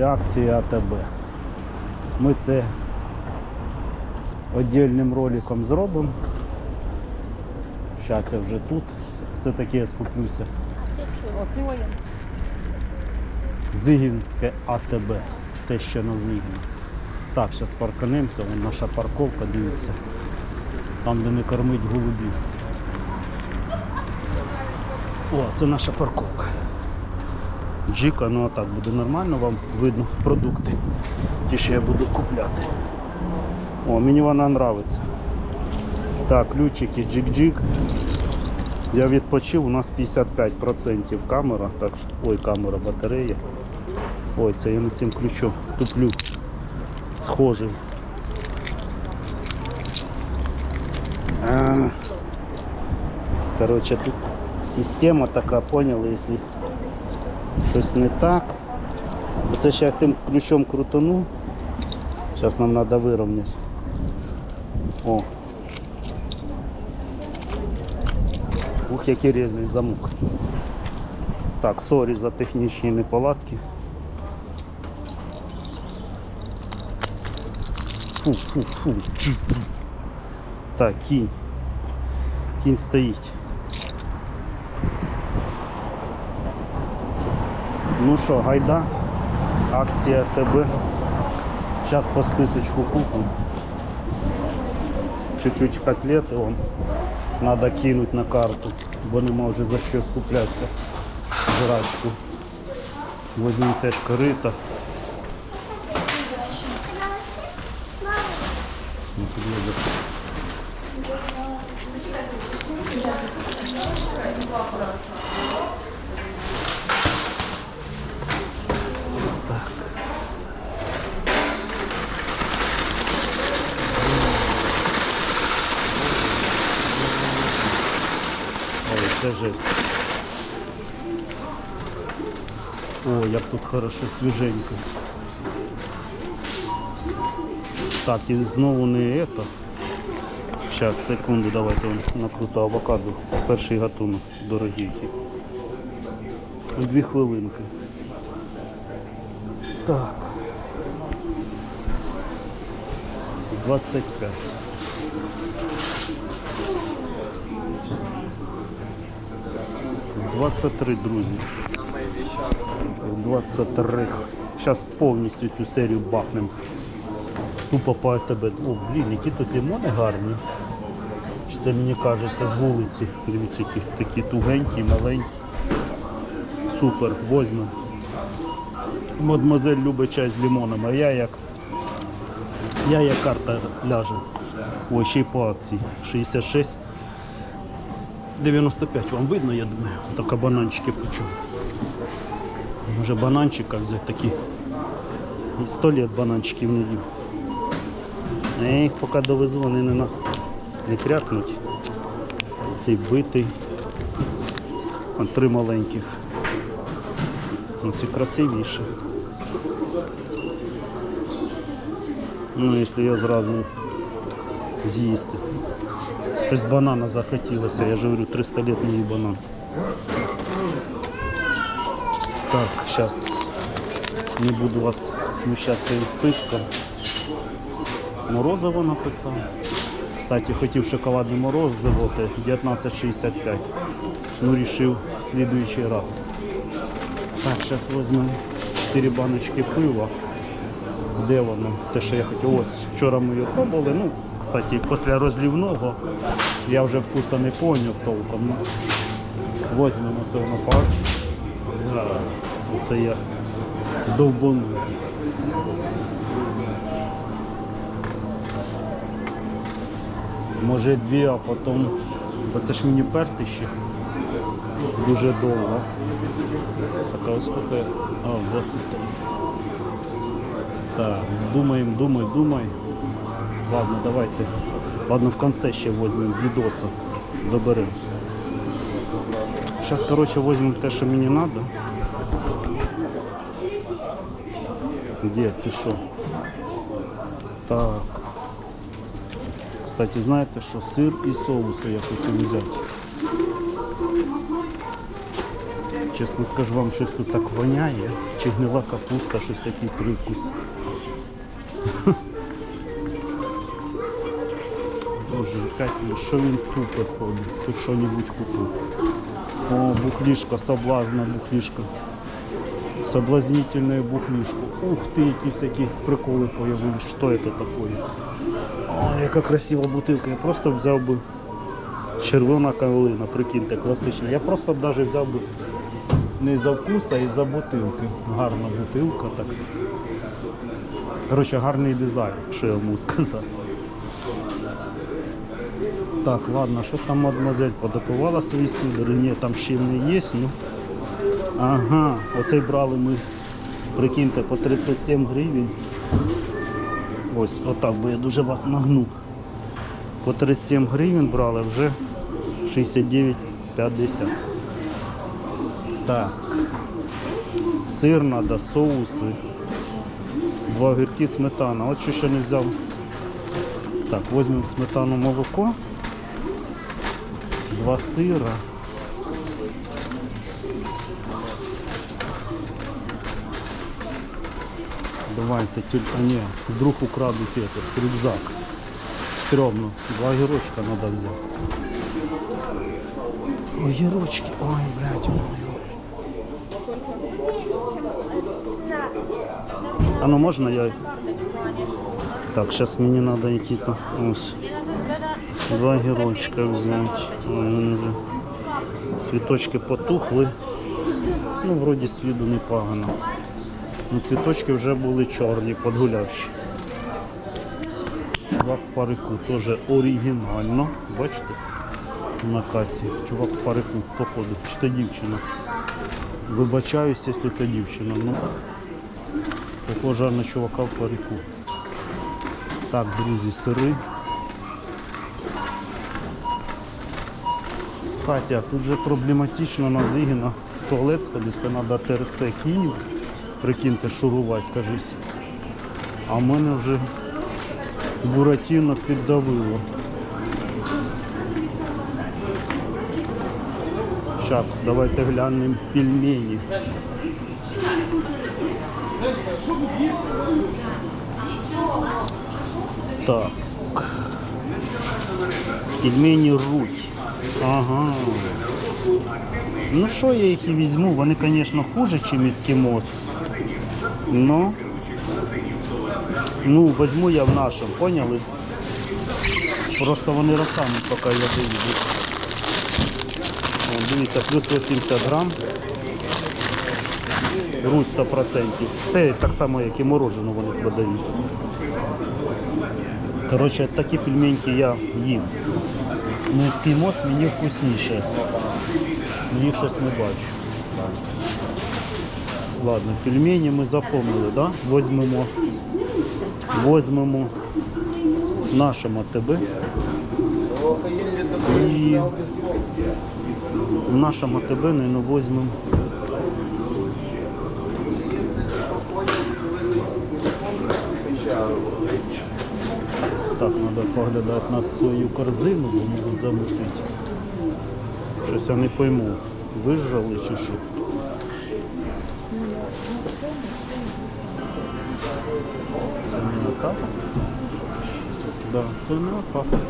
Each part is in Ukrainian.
Акції АТБ. Ми це віддільним роликом зробимо. Зараз я вже тут. Все-таки я скуплюся. Зигінське АТБ. Те, що на Зигіні. Так, зараз парканемося, вон наша парковка, дивіться. Там, де не кормить голубів. О, це наша парковка. Джіка, ну а так буде нормально, вам видно продукти. Ті, що я буду купляти. О, мені вона подобається. Так, ключики, джик-джик. Я відпочив, у нас 55% камера. Так, що- ой, камера, батарея. Ой, це я не цим ключом туплю. Схожий. Короче, тут система така, поняли, якщо щось не так. Оце ще тим ключом крутану. Зараз нам треба вирівняти. О. Ух, який різний замок. Так, сорі за технічні неполадки. Фу, фу, фу. Так, кінь. Кінь стоїть. Ну що, гайда, акція ТБ. Зараз по списочку купимо. Чуть-чуть котлети вам треба кинути на карту, бо нема вже за що скуплятися. Жрачку. Возьмемо теж корита. Ну, тут є за- Ой, це жесть. О, як тут хорошо, свіженько. Так, і знову не это. Зараз, секунду, давайте накруту авокадо. Перший гатунок, дорогі. Дві хвилинки. Так. 25. 23, друзі. 23. Зараз повністю цю серію бахнем. Тупо по тебе. О, блін, які тут лимони гарні. Це мені кажеться з вулиці. Дивіться, які такі тугенькі, маленькі. Супер, возьмемо. Мадемуазель любить чай з лимоном, а я як. Я як карта ляже. Ой, ще й по акції. 66. 95 вам видно, я думаю. Только бананчики почу. Може бананчика взяти такі. І 100 лет бананчиків не їв. Я їх поки довезу, вони не, на... не крякнуть. Цей битий. Вон три маленьких. Ну, Ці красивіші. Ну, якщо я зразу з'їсти. Щось банана захотілося, я ж говорю, 300 лет не їв банан. Так, зараз не буду вас смущати своїм списком. Морозиво написав. Кстати, хотів шоколадне морозиво, те 19,65. Ну, рішив в слідуючий раз. Так, зараз візьмемо 4 баночки пива. Де воно? Те, що я хотів. Ось, вчора ми його пробували. Ну, кстати, після розлівного я вже вкуса не поняв толком. Ну, Возьмемо це воно по акції. Да, я довбану. Може дві, а потім. Бо це ж мені перти ще. Дуже довго. Така ось скільки. А, 23. Так, думаем, думай, думай. Ладно, давайте. Ладно, в конце ще візьмемо відоса. Доберемо. Зараз, коротше, візьмемо те, що мені треба. Де, ти що? Так. Кстати, знаєте що? Сир і соуси я хотів взяти. Чесно скажу вам, щось тут так воняє. Чи гнила капуста, щось такий привкус. Боже, що він тупо ходить? Тут що-небудь купив. О, бухлішка, соблазна бухлішка. Соблазнительная бухлишка. Ух ты, які всякі приколи появились. Що это такое? О, яка красива бутилка. Я просто взяв би червона калина, прикиньте, класична. Я просто б навіть взяв би не за вкус, а і за бутилки. Гарна бутилка. так. Коротше, гарний дизайн, що я можу сказати. Так, ладно, що там мадемуазель подопивала свої сидори? Ні, там ще не є, ну. Ага, оцей брали ми, прикиньте, по 37 гривень. Ось, отак, бо я дуже вас нагнув. По 37 гривень брали вже 69,50. Так. Сир треба, соуси. Два огірки, сметана. От що ще не взяв. Так, візьмемо сметану молоко. Два сира. Давайте тільки, а ні, вдруг украдуть этот рюкзак. Стрёмно. Два огірочка треба взяти. Огірочки, ой, блядь. А ну можна я? Так, сейчас мені надо які-то. Ось. Два огірочка взяти. Вони вже цвіточки потухли. Ну, вроді сліду непогано. Ну, цвіточки вже були чорні, подгулявші. Чувак в парику теж оригінально. Бачите? На касі. Чувак в парику, походу. Чи то дівчина. Вибачаюсь, якщо то дівчина. Ну, похожа на чувака в парику. Так, друзі, сири. А тут же проблематично на Зигіна в туалет сходити, це треба ТРЦ Київ. Прикиньте, шурувати, кажись. А в мене вже Буратіно піддавило. Зараз давайте глянемо пельмені. Так. Пельмені руть. Ага. Ну що я їх і візьму? Вони, звісно, хуже, ніж ескімос. Ну, ну, візьму я в нашому, поняли? Просто вони роками, поки я доїду. Дивіться, плюс 80 грам. Руть 100%. Це так само, як і морожену вони продають. Коротше, такі пельменьки я їм. Ну, ескімос мені вкусніше. Мені щось не бачу. Ладно, пельмені ми запомнили, да? Возьмемо. Возьмемо наше АТБ. І в нашому АТБ, ну, возьмемо. Так, треба поглядати на свою корзину, бо можна замутити. Щось я не пойму, вижрали чи що. Це не атас? Да, це не атас.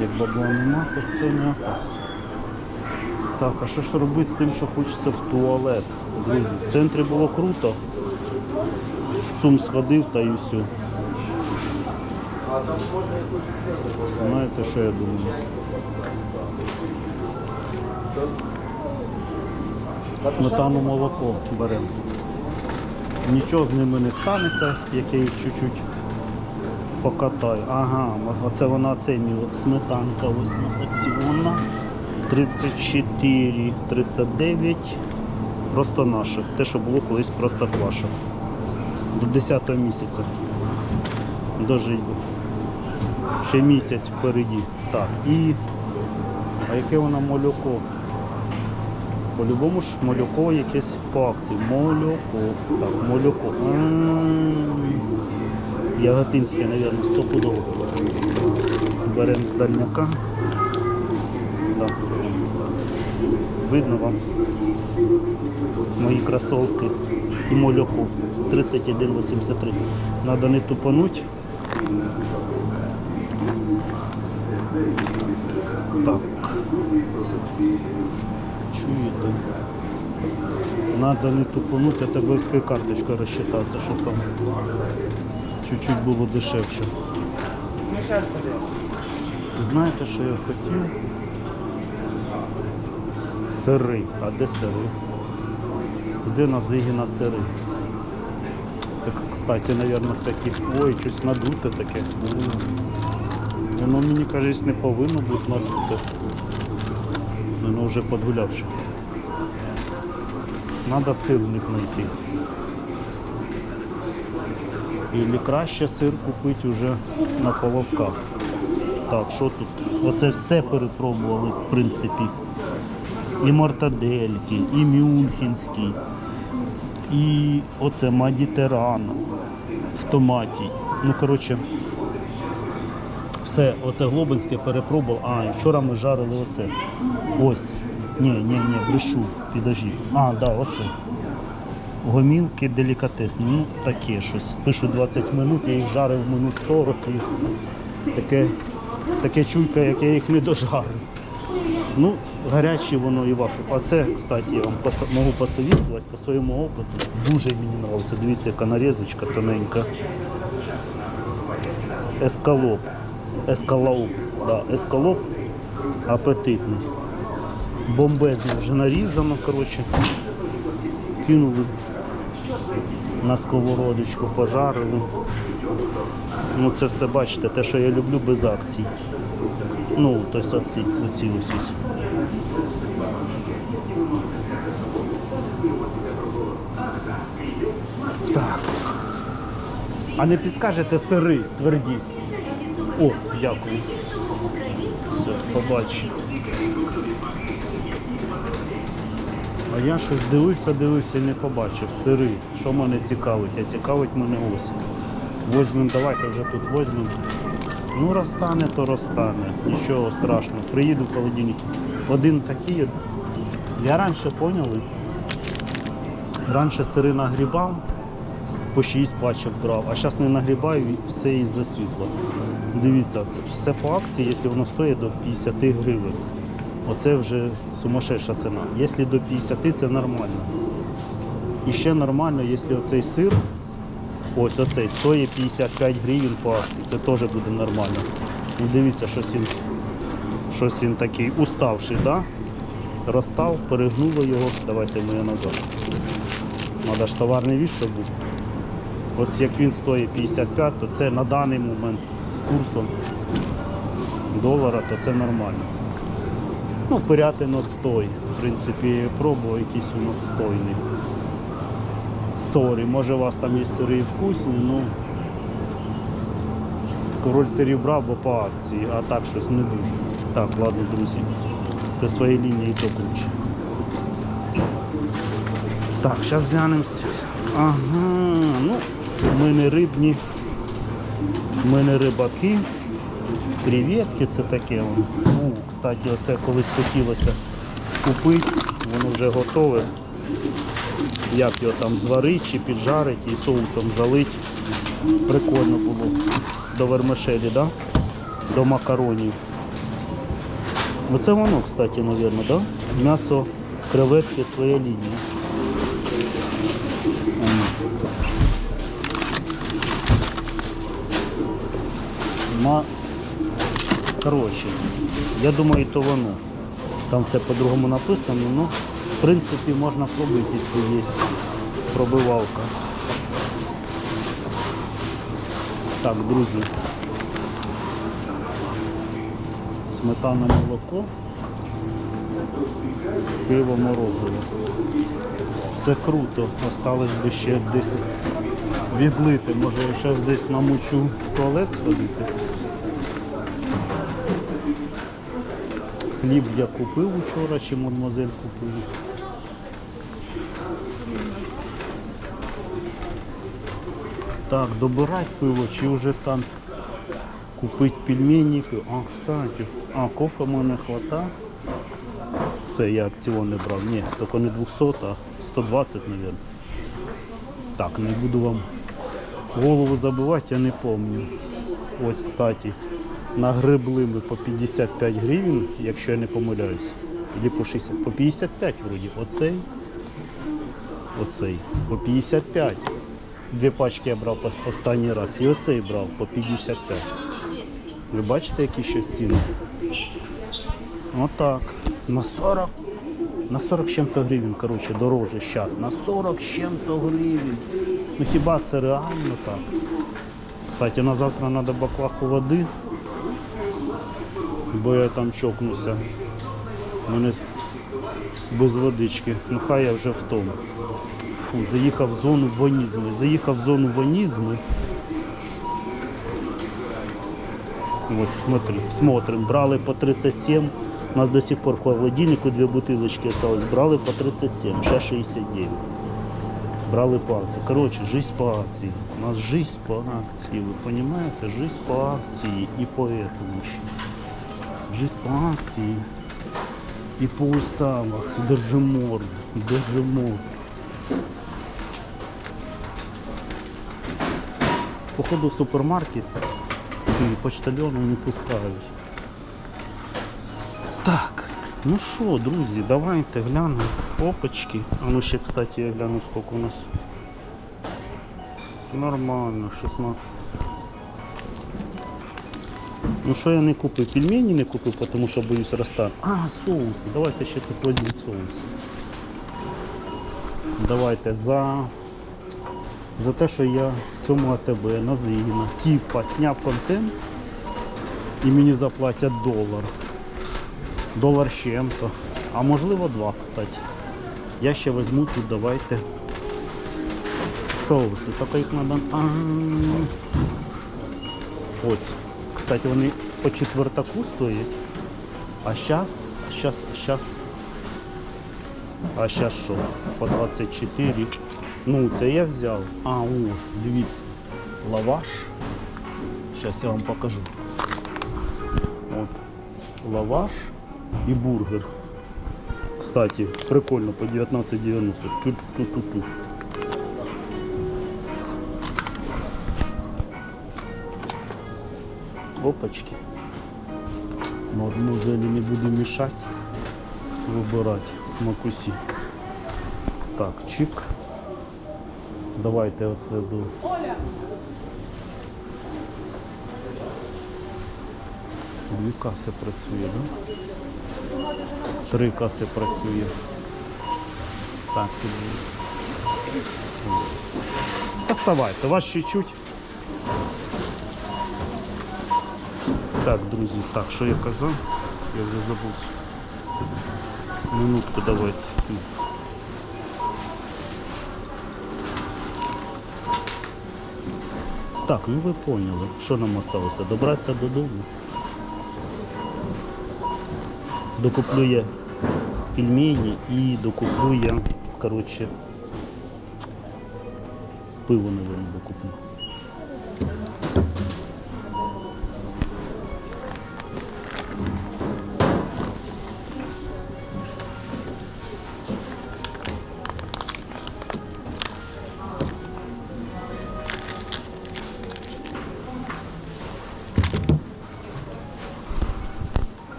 Як бабла нема, то це не атас. Так, а що ж робити з тим, що хочеться в туалет? Друзі, в центрі було круто. В ЦУМ сходив та і все. Знаєте, що я думаю? Сметану молоко беремо. Нічого з ними не станеться, як я їх чуть-чуть покатаю. Ага, оце вона цей. Сметанка ось на секціонна. 34, 39. Просто наше. Те, що було колись просто кваша. До 10 місяця. Дожить. Ще місяць впереді. Так, і. А яке воно молоко? По-любому ж молоко якесь по акції. Молоко. Так, молоко. М, Яготинське, мабуть, стопудово. Беремо з дальняка. Да. видно вам мої кросовки і мольоку 31,83. Надо не тупануть. Так. Чуєте? Надо не тупануть, а табельською карточкою розчитатися, щоб там чуть-чуть було дешевше. Знаєте, що я хотів? Сири. А де сири? Де на Зигіна сири? Це, кстати, мабуть, всякі... Ой, щось надуте таке. Воно, мені кажуть, не повинно бути надуте. Воно вже подгулявши. Надо сирник знайти. Или краще сир купити вже на половках. Так, що тут? Оце все перепробували, в принципі. І мортадельки, і мюнхенський, і оце Мадітерано в томаті. Ну, коротше, все, оце Глобинське перепробував. А, і вчора ми жарили оце. Ось. Ні, ні, ні, брешу, підожди. А, да, оце. Гомілки делікатесні, ну таке щось. Пишу 20 минут, я їх жарив минут 40 і таке, таке чуйка, як я їх не дожарив. Ну, гарячі воно і вафлі. А це, кстати, я вам можу посовітувати по своєму опиту. Дуже мені подобається. Дивіться, яка нарізочка тоненька. Ескалоп. Ескалоп. Да, ескалоп апетитний. Бомбезно вже нарізано, коротше. Кинули на сковородочку, пожарили. Ну це все бачите, те, що я люблю без акцій. Ну, тобто оці, оці ось ось. А не підскажете сири тверді? О, дякую. Все, побачу. А я щось дивився, дивився і не побачив. Сири. Що мене цікавить? А цікавить мене ось. Возьмем, давайте вже тут возьмем. Ну, розтане, то розтане. Нічого страшного. Приїду в холодильник. Один такий. Я раніше поняли. Раніше сири нагрібав, по 6 пачок брав, а зараз не нагрібаю все із-за світла. Дивіться, це все по акції, якщо воно стоїть до 50 гривень. Оце вже сумасшедша ціна. Якщо до 50 це нормально. І ще нормально, якщо оцей сир, ось оцей стоїть 55 гривень по акції, це теж буде нормально. І дивіться, щось він, щось він такий уставший, да? розстав, перегнуло його. Давайте ми назад. Треба ж товарний віз, щоб був. Ось як він стоїть 55, то це на даний момент з курсом долара, то це нормально. Ну, пирятин отстой. В принципі, пробував якийсь він отстойний. Сорі, може у вас там є сири і вкусні, ну король сирів брав, бо по акції, а так щось не дуже. Так, ладно, друзі. Це свої лінії то круче. Так, зараз глянемо. Ага, ну, ми не рибні, ми не рибаки. Креветки це таке. Ну, кстати, оце колись хотілося купити, воно вже готове. Як його там зварити чи піджарити і соусом залити. Прикольно було. До вермишелі, да? до макаронів. Оце воно, кстати, мабуть, да? М'ясо креветки своя лінія. Ма... Коротше, я думаю, то воно. Там все по-другому написано, ну, в принципі, можна пробувати, якщо є пробивалка. Так, друзі. Сметана молоко, пиво морозиво. Все круто, осталось би ще десь відлити. Може я зараз десь намучу туалет сходити. Хліб я купив вчора, чи мадемуазель купив. Так, добирать пиво, чи вже там купити пельмені. А, кстати, а кофе мене хвата. Це я акціони брав. Ні, тільки не 200, а 120, мабуть. Так, не буду вам голову забивати, я не пам'ятаю. Ось, кстати, нагребли ми по 55 гривень, якщо я не помиляюсь. Или по 60, по 55 вроді. Оцей, оцей, по 55. Дві пачки я брав останній раз. І оцей брав по 55. Ви бачите, які ще ціни? Отак. На 40. На 40 з чим-то гривень, коротше, дороже зараз. На 40 з чим-то гривень. Ну хіба це реально так? Кстати, на завтра треба баклаху води, бо я там чокнуся. У мене без водички. Ну хай я вже в тому. Фу, заїхав в зону вонізми. Заїхав в зону вонізми. Ось смотрим, смотрим. Брали по 37. У нас до сих пор в холодильнику две бутылочки осталось. Брали по 37, сейчас 69. Брали по акции. Короче, жизнь по акции. У нас жизнь по акции. Вы понимаете? Жизнь по акции и по этому еще. Акции и по уставах. Держи морду. Держи морду. Походу в супермаркет і почтальону не пускають. Так, ну що, друзі, давайте глянемо. Опачки. А ну ще, кстати, я гляну, скільки у нас. Нормально, 16. Ну що я не купив? Пельмені не купив, тому що боюсь розстати. А, соуси. Давайте ще тут один соус. Давайте за за те, що я цьому АТБ на Зигіна, типа зняв контент і мені заплатять долар. Долар з чим-то. А можливо два, кстати. Я ще візьму тут, давайте. Соуси. Тільки їх треба. Ось. Кстати, вони по четвертаку стоять. А зараз, зараз, зараз. А зараз що? По 24. Ну, це я взяв. А, о, дивіться. Лаваш. Зараз я вам покажу. От. Лаваш і бургер. Кстати, прикольно по 19,90. Тю-ту-ту-ту. Опачки. Мадемуазелі не буду мешать. Вибирати смакусі. Так, чик. Давайте оце до. Дві каси працює, да? Три каси працює. Так. Оставайте, вас чуть-чуть. Так, друзі, так, що я казав? Я вже забув. Минутку давайте. Так, ну ви поняли, що нам осталося? Добратися додому. Докуплю я пельмені і докуплю я, коротше, пиво, наверное, докуплю.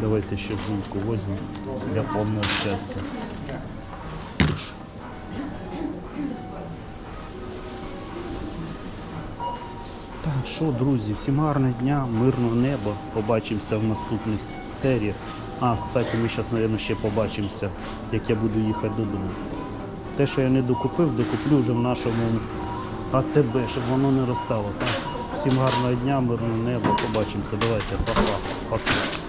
Давайте ще булку возьмем для повного щастя. Так, що, друзі, всім гарного дня, мирного неба. Побачимося в наступних серіях. А, кстати, ми зараз, мабуть, ще побачимося, як я буду їхати додому. Те, що я не докупив, докуплю вже в нашому АТБ, щоб воно не розстало. Так? Всім гарного дня, мирного неба, побачимося. Давайте, па-па.